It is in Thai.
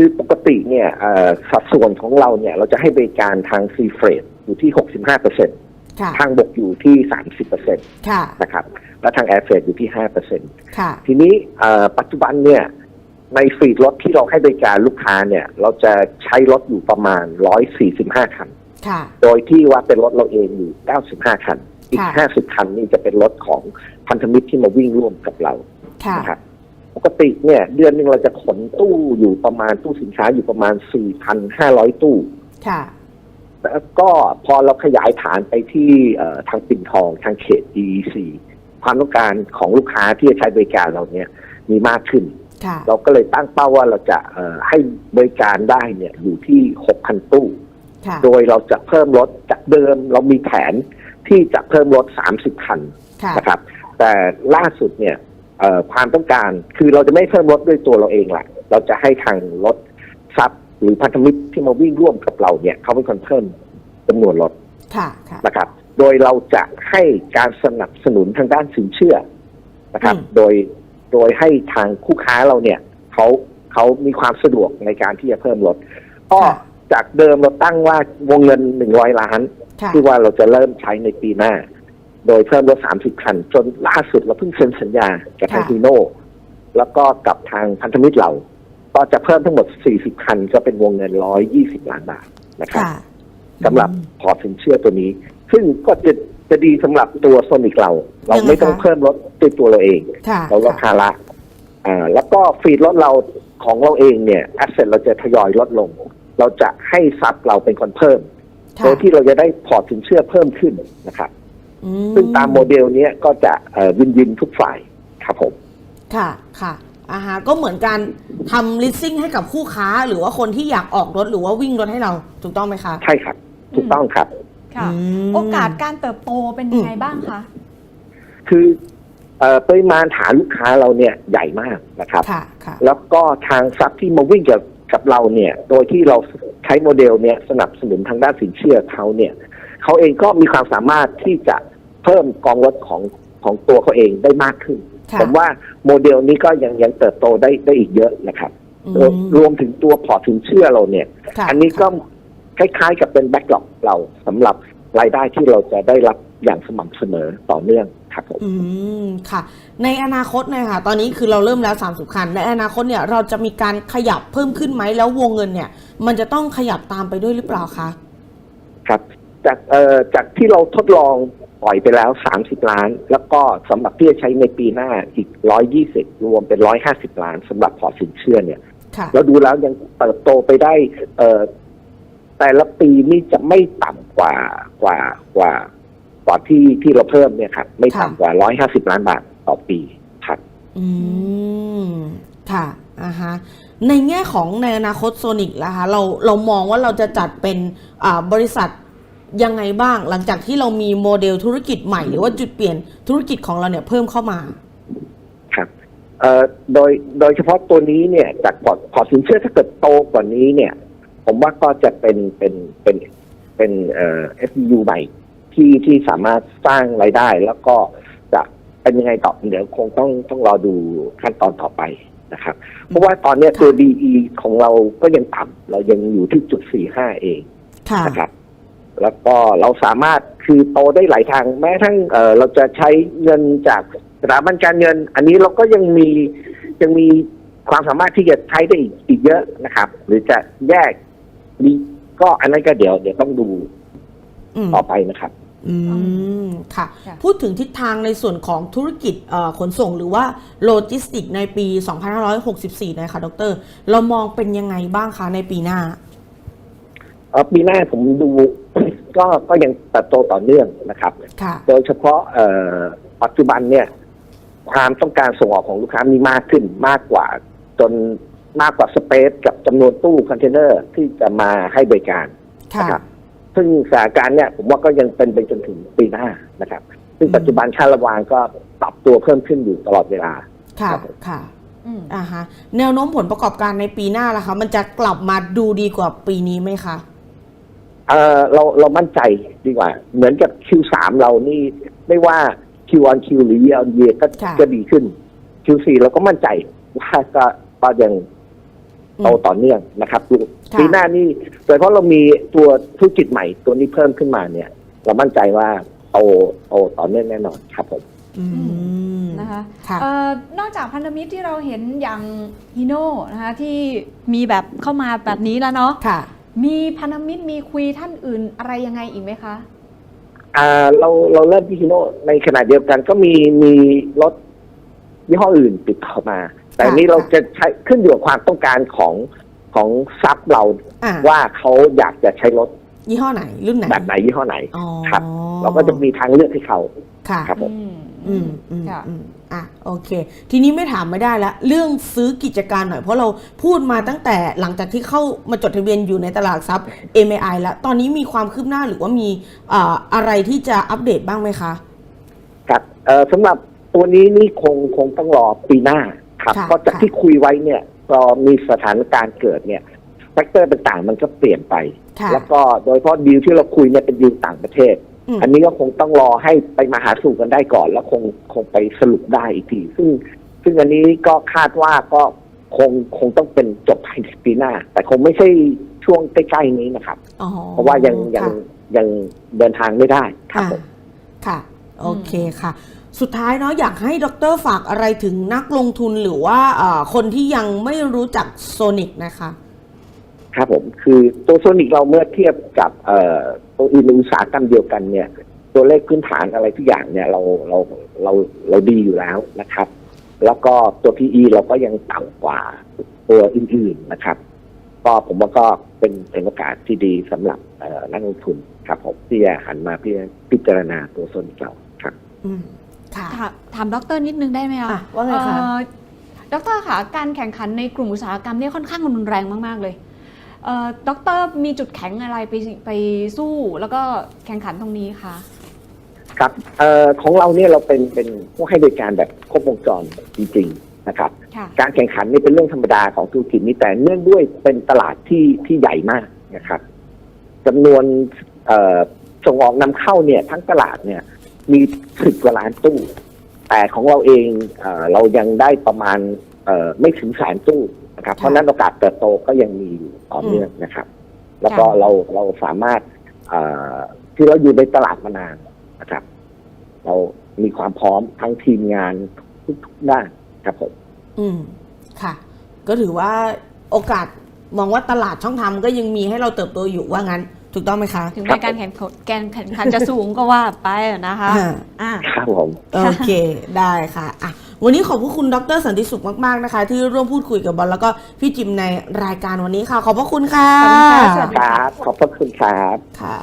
คือปกติเนี่ยเอ่อสัดส่วนของเราเนี่ย เราจะให้บริการทางซีเฟรดอยู่ที่ 65เปอร์เซ็นค่ะทางบกอยู่ที่ 30เปอร์เซ็นค่ะนะครับ และทางแอร์เฟรดอยู่ที่5เปอร์เซ็นค่ะทีนี้เอ่อปัจจุบันเนี่ยในฟรีดรถที่เราให้บริการลูกค้าเนี่ย เราจะใช้รถอยู่ประมาณ 145 คันค่ะโดยที่ว่าเป็นรถเราเองอยู่ 95 คัน อีกค่ะ50 คันนี่จะเป็นรถของพันธมิตรที่มาวิ่งร่วมกับเราค่ะนะครับ ปกติเนี่ย เดือนหนึ่งเราจะขนตู้อยู่ประมาณตู้สินค้าอยู่ประมาณ 4,500 ตู้ ค่ะ แล้วก็พอเราขยายฐานไปที่เอ่อทางปิ่นทองทางเขต EEC ความต้องการของลูกค้าที่จะใช้บริการเราเนี่ยมีมากขึ้นค่ะเราก็เลยตั้งเป้าว่าเราจะเอ่อให้บริการได้เนี่ยอยู่ที่ 6,000 ตู้ค่ะโดยเราจะเพิ่มรถจากเดิมเรามีแผนที่จะเพิ่มรถ 30 คันค่ะนะครับ แต่ล่าสุดเนี่ยเอ่อ ความต้องการ คือเราจะไม่เพิ่มรถด้วยตัวเราเองแหละเราจะให้ทางรถซับหรือพันธมิตรที่มาวิ่งร่วมกับเราเนี่ยเขาเป็นคนเพิ่มจำนวนรถค่ะค่ะนะครับ โดยเราจะให้การสนับสนุนทางด้านสินเชื่อนะครับอืมโดยโดยให้ทางคู่ค้าเราเนี่ยเขาเขามีความสะดวกในการที่จะเพิ่มรถก็ค่ะจากเดิมเราตั้งว่าวงเงินหนึ่งร้อยล้านค่ะที่ว่าเราจะเริ่มใช้ในปีหน้า โดยเพิ่มรถ 30 คัน จนล่าสุดเราเพิ่งเซ็นสัญญากับทางค่ะฮีโน่แล้วก็กับทางพันธมิตรเรา ก็จะเพิ่มทั้งหมด 40 คันก็เป็นวงเงิน 120 ล้านบาทนะครับค่ะสำหรับพอร์ตสินเชื่อตัวนี้ ซึ่งก็จะจะดีสำหรับตัวโซนิกเรา เราไม่ต้องเพิ่มรถด้วยตัวเราเองค่ะเราลดภาระอ่าแล้วก็ฟรีดรถเราของเราเองเนี่ยแอสเซทเราจะทยอยลดลง เราจะให้ซับเราเป็นคนเพิ่มค่ะโดยที่เราจะได้พอร์ตสินเชื่อเพิ่มขึ้นนะครับอื ซึ่งตามโมเดลเนี้ยก็จะเอ่อวินวินทุกฝ่ายครับผม ค่ะค่ะอ่าฮะก็เหมือนการทำ leasing ให้กับคู่ค้า หรือว่าคนที่อยากออกรถหรือว่าวิ่งรถให้เราถูกต้องไหมคะ ใช่ครับ ถูกต้องครับค่ะอืมโอกาสการเติบโตเป็นยังไงบ้างคะ คือเอ่อปริมาณฐานลูกค้าเราเนี่ยใหญ่มากนะครับค่ะค่ะแล้วก็ทางซับที่มาวิ่งกับกับเราเนี่ย โดยที่เราใช้โมเดลเนี่ยสนับสนุนทางด้านสินเชื่อเขาเนี่ย เขาเองก็มีความสามารถที่จะเพิ่มกองรถของของตัวเขาเองได้มากขึ้นค่ะผมว่าโมเดลนี้ก็ยังยังเติบโตได้ได้อีกเยอะนะครับอืรวมรวมถึงตัวพอร์ตสินเชื่อเราเนี่ยค่ะอันนี้ก็คล้ายๆกับเป็นแบ็กหลอกเราสำหรับรายได้ที่เราจะได้รับอย่างสม่ำเสมอต่อเนื่องครับผมอืมค่ะ ในอนาคตเนี่ยค่ะตอนนี้คือเราเริ่มแล้ว30คันในอนาคตเนี่ยเราจะมีการขยับเพิ่มขึ้นไหมแล้ววงเงินเนี่ย มันจะต้องขยับตามไปด้วยหรือเปล่าคะครับ จากเอ่อจากที่เราทดลองปล่อยไปแล้ว 30 ล้าน แล้วก็สำหรับที่จะใช้ในปีหน้าอีก 120 รวมเป็น 150 ล้านสำหรับพอร์ตสินเชื่อเนี่ยค่ะเราดูแล้วยังเติบโตไปได้เอ่อแต่ละปีนี่จะไม่ต่ำกว่ากว่ากว่ากว่าที่ที่เราเพิ่มเนี่ยครับไม่ต่ำกว่า 150 ล้านบาทต่อปีครับอืมค่ะอ่าฮะในแง่ของในอนาคตโซนิกล่ะคะเราเรามองว่าเราจะจัดเป็นอ่าบริษัท ยังไงบ้างหลังจากที่เรามีโมเดลธุรกิจใหม่ หรือว่าจุดเปลี่ยนธุรกิจของเราเนี่ยเพิ่มเข้ามาครับเอ่อโดยโดยเฉพาะตัวนี้เนี่ยจากพอร์ตพอร์ตสินเชื่อถ้าเกิดโตกว่านี้เนี่ย ผมว่าก็จะเป็นเป็นเป็นเป็นเอ่อ FU ใหม่ที่ที่สามารถสร้างรายได้ แล้วก็จะเป็นยังไงต่อเดี๋ยวคงต้องต้องรอดูขั้นตอนต่อไปนะครับ เพราะว่าตอนเนี้ยตัว DE ของเราก็ยังต่ำเรายังอยู่ที่จุด 45 เองค่ะนะครับ แล้วก็เราสามารถคือโตได้หลายทาง แม้ทั้งเอ่อเราจะใช้เงินจากสถาบันการเงิน อันนี้เราก็ยังมียังมีความสามารถที่จะใช้ได้อีกอีกเยอะนะครับ หรือจะแยกมีก็อันนั้นก็เดี๋ยวเดี๋ยวต้องดูอืมต่อไปนะครับ อืมค่ะค่ะ พูดถึงทิศทางในส่วนของธุรกิจเอ่อขนส่งหรือว่าโลจิสติกในปี 2564นะคะดร เรามองเป็นยังไงบ้างคะในปีหน้าเอ่อปีหน้าผมดู ก็ก็ยังเติบโตต่อเนื่องนะครับ ค่ะ โดยเฉพาะเอ่อปัจจุบันเนี่ย ความต้องการส่งออกของลูกค้ามีมากขึ้นมากกว่า จนมากกว่าสเปซกับจำนวนตู้คอนเทนเนอร์ที่จะมาให้บริการค่ะ นะครับ ซึ่งสถานการณ์เนี่ยผมว่าก็ยังเป็นไปจนถึงปีหน้านะครับ ซึ่งอืมปัจจุบันค่าระวางก็ปรับตัวเพิ่มขึ้นอยู่ตลอดเวลา ค่ะ ครับผม ค่ะอืมอ่าฮะ แนวโน้มผลประกอบการในปีหน้าล่ะคะ มันจะกลับมาดูดีกว่าปีนี้ไหมคะ เออเราเรามั่นใจดีกว่า เหมือนกับ Q3 เรานี่ไม่ว่า Q on Q หรือ year on year ก็ค่ะ จะดีขึ้น Q4 เราก็มั่นใจว่าก็ก็ยังโตต่อเนื่องนะครับดูค่ะ ปีหน้านี่โดยเฉพราะเรามีตัวธุรกิจใหม่ตัวนี้เพิ่มขึ้นมาเนี่ย เรามั่นใจว่าโตโตต่อเนื่องแน่นอนครับผม อืมนะคะค่ะ เอ่อนอกจากพันธมิตรที่เราเห็นอย่างฮิโน่นะคะที่มีแบบเข้ามาแบบนี้แล้วเนาะค่ะ มีพันธมิตรมีคุยท่านอื่นอะไรยังไงอีกไหมคะ อ่าเราเราเริ่มที่ฮิโน่ในขณะเดียวกันก็มีมีรถยี่ห้ออื่นติดต่อมา แต่ค่ะนี้เราจะใช้ขึ้นอยู่กับความต้องการของของซับเราอ่า ว่าเขาอยากจะใช้รถยี่ห้อไหนรุ่นไหนแบบไหนยี่ห้อไหน อ๋อ ครับ เราก็จะมีทางเลือกให้เขา ค่ะครับผมอืมอืมค่ะอืมอะโอเค ทีนี้ไม่ถามไม่ได้ละเรื่องซื้อกิจการหน่อย เพราะเราพูดมาตั้งแต่หลังจากที่เข้ามาจดทะเบียนอยู่ในตลาดทรัพย์ MAI แล้ว ตอนนี้มีความคืบหน้าหรือว่ามีอ่าอะไรที่จะอัปเดตบ้างไหมคะ ครับเอ่อสำหรับตัวนี้นี่คงคงต้องรอปีหน้าครับค่ะเพราะจากค่ะ ที่คุยไว้เนี่ยพอมีสถานการณ์เกิดเนี่ยแฟกเตอร์ต่างๆ มันก็เปลี่ยนไป ค่ะ แล้วก็โดยเฉพาะดีลที่เราคุยเนี่ยเป็นดีลต่างประเทศ อืมอันนี้ก็คงต้องรอให้ไปมาหาสู่กันได้ก่อน แล้วคงคงไปสรุปได้อีกที ซึ่ง ซึ่งอันนี้ก็คาดว่าก็คงคงต้องเป็นจบภายในปีหน้า แต่คงไม่ใช่ช่วงใกล้ๆนี้นะครับอ๋อเพราะว่ายังยังค่ะยังเดินทางไม่ได้ครับค่ะผมค่ะ โอเคค่ะ สุดท้ายเนาะอยากให้ดรฝากอะไรถึงนักลงทุนหรือว่าอ่าคนที่ยังไม่รู้จักโซนิกนะคะ ครับผมคือตัวโซนิกเราเมื่อเทียบกับ เอ่อตัวอื่นในอุตสาหกรรมเดียวกันเนี่ย ตัวเลขพื้นฐานอะไรทุกอย่างเนี่ยเราเราเราเราดีอยู่แล้วนะครับ แล้วก็ตัว PE เราก็ยังต่ำกว่าตัวอื่นๆนะครับ ก็ผมว่าก็เป็นเป็นโอกาสที่ดีสำหรับเอ่อนักลงทุนครับผมที่จะหันมาพิพิจารณาตัวโซนิกเราครับอืมค่ะถามถามดรนิดนึงได้ไหมคะอะว่าไงคะเอ่อดรค่ะการแข่งขันในกลุ่มอุตสาหกรรมเนี่ยค่อนข้างรุนแรงมาก ๆ เลย เอ่อดรมีจุดแข็งอะไรไปไปสู้แล้วก็แข่งขันตรงนี้คะครับเอ่อของเราเนี่ยเราเป็นเป็นผู้ให้บริการแบบครบวงจรจริง ๆ นะครับค่ะการแข่งขันนี่เป็นเรื่องธรรมดาของธุรกิจนี้แต่เนื่องด้วยเป็นตลาดที่ที่ใหญ่มากนะครับจำนวนเอ่อส่งออกนำเข้าเนี่ยทั้งตลาดเนี่ยมีสิบกว่าล้านตู้ แต่ของเราเองเอ่อเรายังได้ประมาณเอ่อไม่ถึงแสนตู้ นะครับ เพราะฉะนั้นโอกาสเติบโตก็ยังมีอยู่ต่อเนื่องนะครับ แล้วก็ค่ะเราเราสามารถเอ่อที่เราอยู่ในตลาดมานานนะครับ เรามีความพร้อมทั้งทีมงานทุกๆด้านครับผมอืมค่ะ ก็ถือว่าโอกาสมองว่าตลาดช่องทางก็ยังมีให้เราเติบโตอยู่ว่างั้น ถูกต้องไหมคะ ถึงแม้การแข่งขันการแข่งขันจะสูงก็ว่าไปอะนะคะอ่าอ่าครับผม โอเค ได้ค่ะอะ วันนี้ขอบพระคุณดรสันติสุขมากๆนะคะ ที่ร่วมพูดคุยกับบอลแล้วก็พี่จิมในรายการวันนี้ค่ะ ขอบพระคุณค่ะขอบคุณค่ะสวัสดีครับ ขอบพระคุณครับ ค่ะ